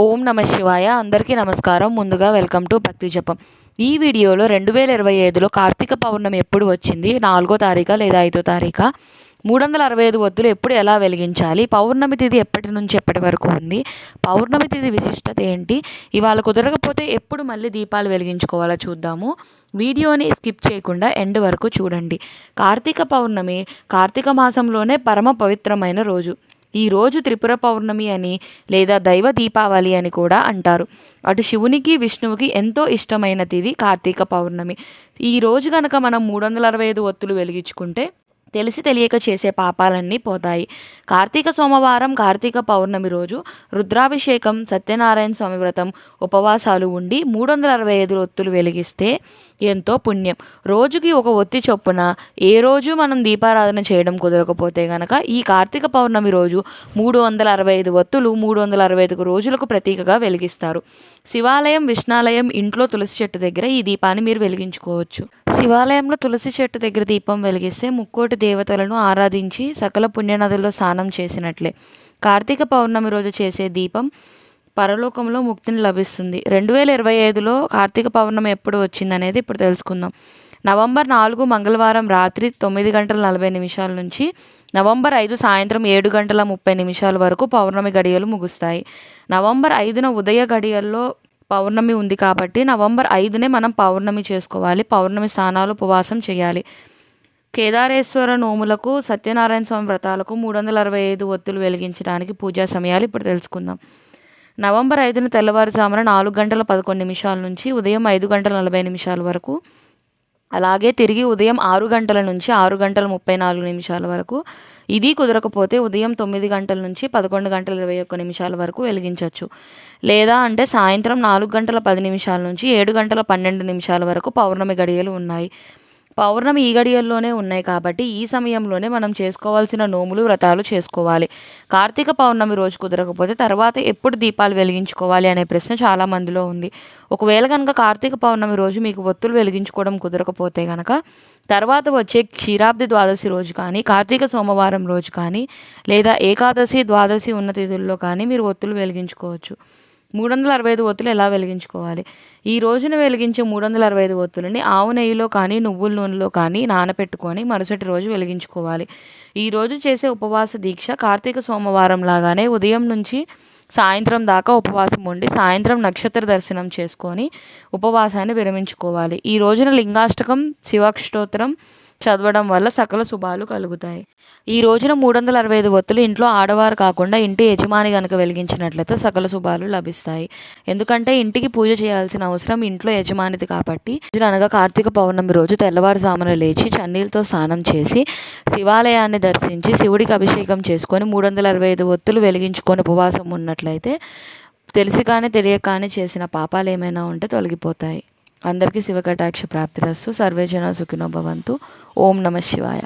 ఓం నమ శివాయ. అందరికీ నమస్కారం. ముందుగా వెల్కమ్ టు భక్తి జపం. ఈ వీడియోలో రెండు వేల ఇరవై ఐదులో కార్తీక పౌర్ణమి ఎప్పుడు వచ్చింది? నాలుగో తారీఖా లేదా ఐదో తారీఖా? మూడు వందల అరవై ఐదు ఒత్తులు ఎప్పుడు ఎలా వెలిగించాలి? పౌర్ణమి తిథి ఎప్పటి నుంచి ఎప్పటి వరకు ఉంది? పౌర్ణమి తిథి విశిష్టత ఏంటి? ఇవాళ కుదరకపోతే ఎప్పుడు మళ్ళీ దీపాలు వెలిగించుకోవాలో చూద్దాము. వీడియోని స్కిప్ చేయకుండా ఎండ్ వరకు చూడండి. కార్తీక పౌర్ణమి కార్తీక మాసంలోనే పరమ పవిత్రమైన రోజు. ఈరోజు త్రిపుర పౌర్ణమి అని లేదా దైవ దీపావళి అని కూడా అంటారు. అటు శివునికి విష్ణువుకి ఎంతో ఇష్టమైన తిది కార్తీక పౌర్ణమి. ఈ రోజు కనుక మనం మూడు వందల అరవై ఐదు ఒత్తులు వెలిగించుకుంటే తెలిసి తెలియక చేసే పాపాలన్నీ పోతాయి. కార్తీక సోమవారం కార్తీక పౌర్ణమి రోజు రుద్రాభిషేకం సత్యనారాయణ స్వామి వ్రతం ఉపవాసాలు ఉండి మూడు వందల అరవై ఐదు ఒత్తులు వెలిగిస్తే ఎంతో పుణ్యం. రోజుకి ఒక ఒత్తి చొప్పున ఏ రోజు మనం దీపారాధన చేయడం కుదరకపోతే గనక ఈ కార్తీక పౌర్ణమి రోజు మూడు వందల అరవై ఐదు ఒత్తులు మూడు వందల అరవై ఐదు రోజులకు ప్రతీకగా వెలిగిస్తారు. శివాలయం విష్ణాలయం ఇంట్లో తులసి చెట్టు దగ్గర ఈ దీపాన్ని మీరు వెలిగించుకోవచ్చు. శివాలయంలో తులసి చెట్టు దగ్గర దీపం వెలిగిస్తే ముక్కోటి దేవతలను ఆరాధించి సకల పుణ్యనదుల్లో స్నానం చేసినట్లే. కార్తీక పౌర్ణమి రోజు చేసే దీపం పరలోకంలో ముక్తిని లభిస్తుంది. రెండు వేల ఇరవై ఐదులో కార్తీక పౌర్ణమి ఎప్పుడు వచ్చిందనేది ఇప్పుడు తెలుసుకుందాం. నవంబర్ నాలుగు మంగళవారం రాత్రి తొమ్మిది గంటల నలభై నిమిషాల నుంచి నవంబర్ ఐదు సాయంత్రం ఏడు గంటల ముప్పై నిమిషాల వరకు పౌర్ణమి గడియలు ముగుస్తాయి. నవంబర్ ఐదున ఉదయ గడియల్లో పౌర్ణమి ఉంది కాబట్టి నవంబర్ ఐదునే మనం పౌర్ణమి చేసుకోవాలి. పౌర్ణమి స్నానాలు ఉపవాసం చేయాలి. కేదారేశ్వర నోములకు సత్యనారాయణ స్వామి వ్రతాలకు మూడు వందల అరవై ఐదు ఒత్తులు వెలిగించడానికి పూజా సమయాలు ఇప్పుడు తెలుసుకుందాం. నవంబర్ ఐదున తెల్లవారుజామున నాలుగు గంటల పదకొండు నిమిషాల నుంచి ఉదయం ఐదు గంటల నలభై నిమిషాల వరకు అలాగే తిరిగి ఉదయం ఆరు గంటల నుంచి ఆరు గంటల ముప్పై నాలుగు నిమిషాల వరకు ఇది కుదరకపోతే ఉదయం తొమ్మిది గంటల నుంచి పదకొండు గంటల ఇరవై ఒక్క నిమిషాల వరకు వెలిగించవచ్చు లేదా అంటే సాయంత్రం నాలుగు గంటల పది నిమిషాల నుంచి ఏడు గంటల పన్నెండు నిమిషాల వరకు పౌర్ణమి గడియలు ఉన్నాయి. పౌర్ణమి ఈ గడియల్లోనే ఉన్నాయి కాబట్టి ఈ సమయంలోనే మనం చేసుకోవాల్సిన నోములు వ్రతాలు చేసుకోవాలి. కార్తీక పౌర్ణమి రోజు కుదరకపోతే తర్వాత ఎప్పుడు దీపాలు వెలిగించుకోవాలి అనే ప్రశ్న చాలా మందిలో ఉంది. ఒకవేళ కనుక కార్తీక పౌర్ణమి రోజు మీకు ఒత్తులు వెలిగించుకోవడం కుదరకపోతే కనుక తర్వాత వచ్చే క్షీరాబ్ది ద్వాదశి రోజు కానీ కార్తీక సోమవారం రోజు కానీ లేదా ఏకాదశి ద్వాదశి ఉన్న తిథుల్లో కానీ మీరు ఒత్తులు వెలిగించుకోవచ్చు. మూడు వందల అరవై ఐదు ఒత్తులు ఎలా వెలిగించుకోవాలి? ఈ రోజున వెలిగించే మూడు వందల అరవై ఐదు ఒత్తులని ఆవు నెయ్యిలో కానీ నువ్వుల నూనెలో కానీ నానపెట్టుకొని మరుసటి రోజు వెలిగించుకోవాలి. ఈ రోజు చేసే ఉపవాస దీక్ష కార్తీక సోమవారం లాగానే ఉదయం నుంచి సాయంత్రం దాకా ఉపవాసం ఉండి సాయంత్రం నక్షత్ర దర్శనం చేసుకొని ఉపవాసాన్ని విరమించుకోవాలి. ఈ రోజున లింగాష్టకం శివాష్టోత్తరం చదవడం వల్ల సకల శుభాలు కలుగుతాయి. ఈ రోజున మూడు వందల అరవై ఐదు ఒత్తులు ఇంట్లో ఆడవారు కాకుండా ఇంటి యజమాని కనుక వెలిగించినట్లయితే సకల శుభాలు లభిస్తాయి. ఎందుకంటే ఇంటికి పూజ చేయాల్సిన అవసరం ఇంట్లో యజమానిది కాబట్టి. అనగా కార్తీక పౌర్ణమి రోజు తెల్లవారుజామున లేచి చన్నీలతో స్నానం చేసి శివాలయాన్ని దర్శించి శివుడికి అభిషేకం చేసుకొని మూడు వందల అరవై ఐదు ఒత్తులు వెలిగించుకొని ఉపవాసం ఉన్నట్లయితే తెలిసి కానీ తెలియక కానీ చేసిన పాపాలు ఏమైనా ఉంటే తొలగిపోతాయి. అందరికీ శివకటాక్ష ప్రాప్తిరస్సు సర్వేజన సుఖినో భవంతు. ఓం నమ శివాయ.